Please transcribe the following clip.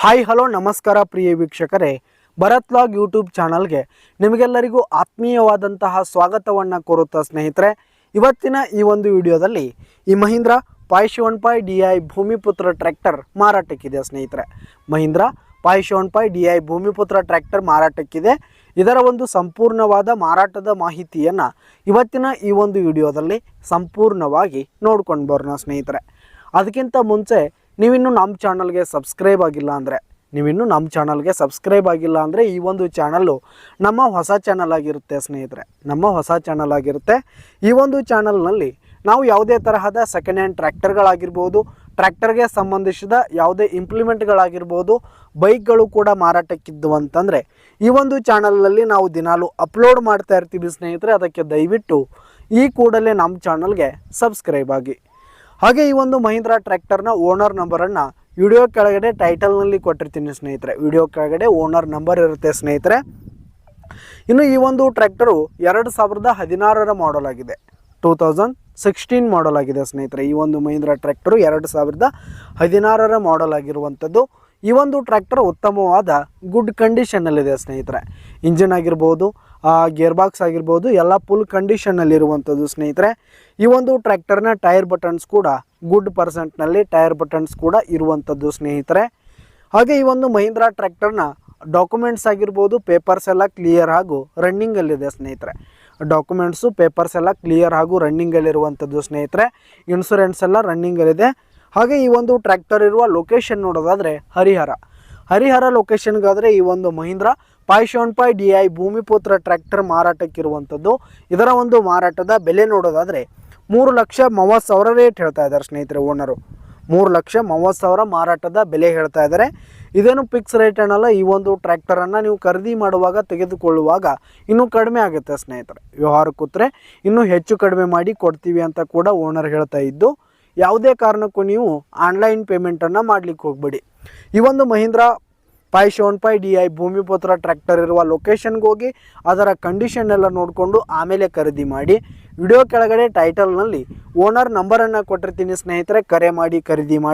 Hi hello ನಮಸ್ಕಾರ ಪ್ರಿಯ ವೀಕ್ಷಕರೇ. Bharat log YouTube ಚಾನಲ್ಗೆ ನಿಮಗೆಲ್ಲರಿಗೂ ಆತ್ಮೀಯವಾದಂತಹ ಸ್ವಾಗತವನ್ನು ಕೋರುತ್ತಾ ಸ್ನೇಹಿತರೆ. ಇವತ್ತಿನ ಈ ಒಂದು ವಿಡಿಯೋದಲ್ಲಿ ಈ Mahindra five seven five D I Bhumiputra tractor ಮಾರಾಟಕ್ಕಿದೆ ಸ್ನೇಹಿತರೆ. Mahindra five seven five D I Bhumiputra tractor ಮಾರಾಟಕ್ಕಿದೆ. ಇದರ ಒಂದು ಸಂಪೂರ್ಣವಾದ ಮಾರಾಟದ ಮಾಹಿತಿಯನ್ನು ಇವತ್ತಿನ ಈ ಒಂದು ವಿಡಿಯೋದಲ್ಲಿ ಸಂಪೂರ್ಣವಾಗಿ ನೋಡ್ಕೊಂಡು ಬರೋಣ ಸ್ನೇಹಿತರೆ. ಅದಕ್ಕಿಂತ ಮುಂಚೆ ನೀವಿನ್ನೂ ನಮ್ಮ ಚಾನಲ್ಗೆ ಸಬ್ಸ್ಕ್ರೈಬ್ ಆಗಿಲ್ಲ ಅಂದರೆ, ನೀವಿನ್ನೂ ನಮ್ಮ ಚಾನಲ್ಗೆ ಸಬ್ಸ್ಕ್ರೈಬ್ ಆಗಿಲ್ಲ ಅಂದರೆ ಈ ಒಂದು ಚಾನಲ್ಲು ನಮ್ಮ ಹೊಸ ಚಾನಲ್ ಆಗಿರುತ್ತೆ ಸ್ನೇಹಿತರೆ. ನಮ್ಮ ಹೊಸ ಚಾನಲ್ ಆಗಿರುತ್ತೆ. ಈ ಒಂದು ಚಾನಲ್ನಲ್ಲಿ ನಾವು ಯಾವುದೇ ತರಹದ ಸೆಕೆಂಡ್ ಹ್ಯಾಂಡ್ ಟ್ರ್ಯಾಕ್ಟರ್ಗಳಾಗಿರ್ಬೋದು, ಟ್ರ್ಯಾಕ್ಟರ್ಗೆ ಸಂಬಂಧಿಸಿದ ಯಾವುದೇ ಇಂಪ್ಲಿಮೆಂಟ್ಗಳಾಗಿರ್ಬೋದು ಬೈಕ್ಗಳು ಕೂಡ ಮಾರಾಟಕ್ಕಿದ್ದು ಅಂತಂದರೆ, ಈ ಒಂದು ಚಾನಲ್ನಲ್ಲಿ ನಾವು ದಿನಾಲು ಅಪ್ಲೋಡ್ ಮಾಡ್ತಾ ಇರ್ತೀವಿ ಸ್ನೇಹಿತರೆ. ಅದಕ್ಕೆ ದಯವಿಟ್ಟು ಈ ಕೂಡಲೇ ನಮ್ಮ ಚಾನಲ್ಗೆ ಸಬ್ಸ್ಕ್ರೈಬ್ ಆಗಿ. ಹಾಗೆ ಈ ಒಂದು ಮಹೀಂದ್ರಾ ಟ್ರ್ಯಾಕ್ಟರ್ನ ಓನರ್ ನಂಬರನ್ನು ವಿಡಿಯೋ ಕೆಳಗಡೆ ಟೈಟಲ್ನಲ್ಲಿ ಕೊಟ್ಟಿರ್ತೀನಿ ಸ್ನೇಹಿತರೆ. ವಿಡಿಯೋ ಕೆಳಗಡೆ ಓನರ್ ನಂಬರ್ ಇರುತ್ತೆ ಸ್ನೇಹಿತರೆ. ಇನ್ನು ಈ ಒಂದು ಟ್ರ್ಯಾಕ್ಟರು ಎರಡು ಸಾವಿರದ ಹದಿನಾರರ ಮಾಡಲ್ ಆಗಿದೆ. ಟೂ ತೌಸಂಡ್ ಸಿಕ್ಸ್ಟೀನ್ ಮಾಡಲ್ ಆಗಿದೆ ಸ್ನೇಹಿತರೆ. ಈ ಒಂದು ಮಹೀಂದ್ರಾ ಟ್ರ್ಯಾಕ್ಟರು ಎರಡು ಸಾವಿರದ ಹದಿನಾರರ ಮಾಡಲ್ ಆಗಿರುವಂಥದ್ದು. ಈ ಒಂದು ಟ್ರ್ಯಾಕ್ಟರ್ ಉತ್ತಮವಾದ ಗುಡ್ ಕಂಡೀಷನ್ನಲ್ಲಿದೆ ಸ್ನೇಹಿತರೆ. ಇಂಜಿನ್ ಆಗಿರ್ಬೋದು ಗೇರ್ ಬಾಕ್ಸ್ ಆಗಿರ್ಬೋದು, ಎಲ್ಲ ಫುಲ್ ಕಂಡೀಷನ್ನಲ್ಲಿರುವಂಥದ್ದು ಸ್ನೇಹಿತರೆ. ಈ ಒಂದು ಟ್ರ್ಯಾಕ್ಟರ್ನ ಟೈರ್ ಬಟನ್ಸ್ ಕೂಡ ಗುಡ್ ಪರ್ಸೆಂಟ್ನಲ್ಲಿ ಟೈರ್ ಬಟನ್ಸ್ ಕೂಡ ಇರುವಂಥದ್ದು ಸ್ನೇಹಿತರೆ. ಹಾಗೆ ಈ ಒಂದು ಮಹೀಂದ್ರಾ ಟ್ರ್ಯಾಕ್ಟರ್ನ ಡಾಕ್ಯುಮೆಂಟ್ಸ್ ಆಗಿರ್ಬೋದು ಪೇಪರ್ಸ್ ಎಲ್ಲ ಕ್ಲಿಯರ್ ಹಾಗೂ ರನ್ನಿಂಗಲ್ಲಿದೆ ಸ್ನೇಹಿತರೆ. ಡಾಕ್ಯುಮೆಂಟ್ಸು ಪೇಪರ್ಸ್ ಎಲ್ಲ ಕ್ಲಿಯರ್ ಹಾಗೂ ರನ್ನಿಂಗಲ್ಲಿರುವಂಥದ್ದು ಸ್ನೇಹಿತರೆ. ಇನ್ಸೂರೆನ್ಸ್ ಎಲ್ಲ ರನ್ನಿಂಗಲ್ಲಿದೆ ಹಾಗೆ ಈ ಒಂದು ಟ್ರ್ಯಾಕ್ಟರ್ ಇರುವ ಲೊಕೇಶನ್ ನೋಡೋದಾದರೆ ಹರಿಹರ. ಹರಿಹರ ಲೊಕೇಶನ್ಗಾದರೆ ಈ ಒಂದು Mahindra five seven five D I Bhumiputra tractor ಮಾರಾಟಕ್ಕಿರುವಂಥದ್ದು. ಇದರ ಒಂದು ಮಾರಾಟದ ಬೆಲೆ ನೋಡೋದಾದರೆ ಮೂರು ಲಕ್ಷ ಮೂವತ್ತು ಸಾವಿರ ರೇಟ್ ಹೇಳ್ತಾ ಇದ್ದಾರೆ ಸ್ನೇಹಿತರೆ, ಓನರು. ಮೂರು ಲಕ್ಷ ಮೂವತ್ತು ಸಾವಿರ ಮಾರಾಟದ ಬೆಲೆ ಹೇಳ್ತಾ ಇದ್ದಾರೆ. ಇದೇನು ಫಿಕ್ಸ್ ರೇಟ್ ಏನಲ್ಲ ಈ ಒಂದು ಟ್ರ್ಯಾಕ್ಟರನ್ನು ನೀವು ಖರೀದಿ ಮಾಡುವಾಗ ತೆಗೆದುಕೊಳ್ಳುವಾಗ ಇನ್ನೂ ಕಡಿಮೆ ಆಗುತ್ತೆ ಸ್ನೇಹಿತರೆ. ವ್ಯವಹಾರ ಕೂತ್ರೆ ಇನ್ನೂ ಹೆಚ್ಚು ಕಡಿಮೆ ಮಾಡಿ ಕೊಡ್ತೀವಿ ಅಂತ ಕೂಡ ಓನರ್ ಹೇಳ್ತಾ ಇದ್ದು ಯಾವುದೇ ಕಾರಣಕ್ಕೂ ನೀವು ಆನ್ಲೈನ್ ಪೇಮೆಂಟನ್ನು ಮಾಡಲಿಕ್ಕೆ ಹೋಗಬೇಡಿ. ಈ ಒಂದು Mahindra five seven five D I Bhumiputra tractor ಇರುವ ಲೊಕೇಶನ್ಗೆ ಹೋಗಿ, ಅದರ ಕಂಡೀಷನ್ ಎಲ್ಲ ನೋಡಿಕೊಂಡು ಆಮೇಲೆ ಖರೀದಿ ಮಾಡಿ, ವಿಡಿಯೋ ಕೆಳಗಡೆ ಟೈಟಲ್ನಲ್ಲಿ ಓನರ್ ನಂಬರನ್ನು ಕೊಟ್ಟಿರ್ತೀನಿ ಸ್ನೇಹಿತರೆ, ಕರೆ ಮಾಡಿ ಖರೀದಿ ಮಾಡಿ.